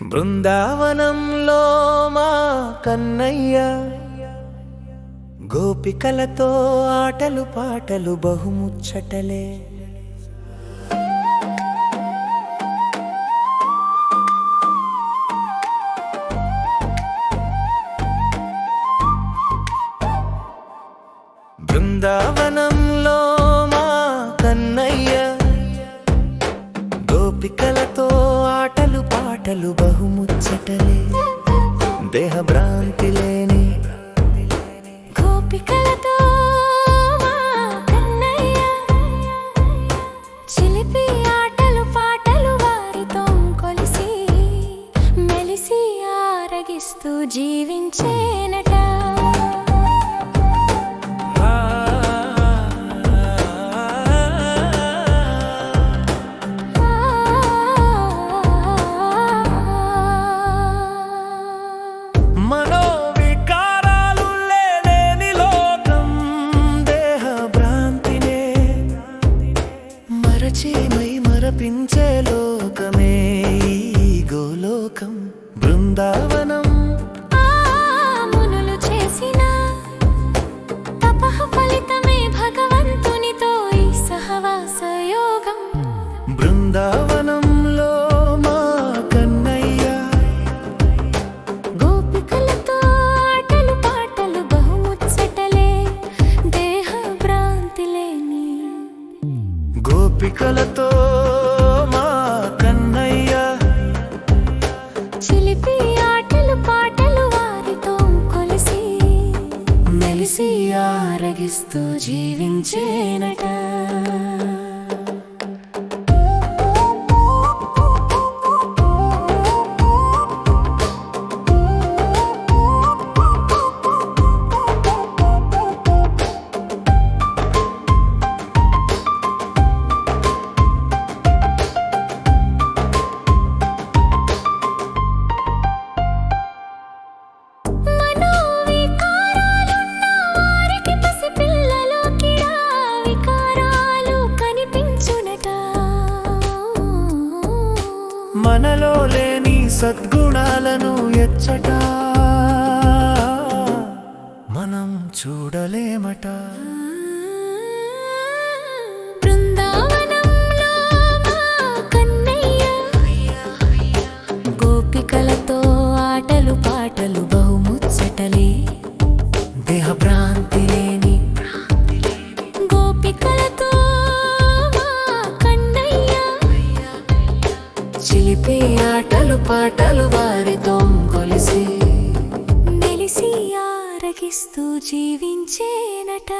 బృందావనంలో మా కన్నయ్య గోపికలతో ఆటలు పాటలు బహుముచ్చటలే. బృందావనంలో మా కన్నయ్య గోపికల ఆటలు పాటలు బహుముచ్చటలే. దేహ భ్రాంతి లేని గోపికలతో చిలిపి ఆటలు పాటలు వారితో కొలిసి మెలిసి ఆరగిస్తూ జీవించేనట. మై మరపించే లోకమే గోలోకం. బృందావనం గోపికలతో మా కన్నయ్య. చిలిపి ఆటలు పాటలు వారితో కొలిసి మెలిసి ఆరగిస్తూ జీవించేనట. మనలో లేని సద్గుణాలను ఎచ్చట. మనం చూడలేమట. చిలిపి ఆటలు పాటలు వారితో కొలిసి. నెలిసి ఆరగిస్తూ జీవించేనట.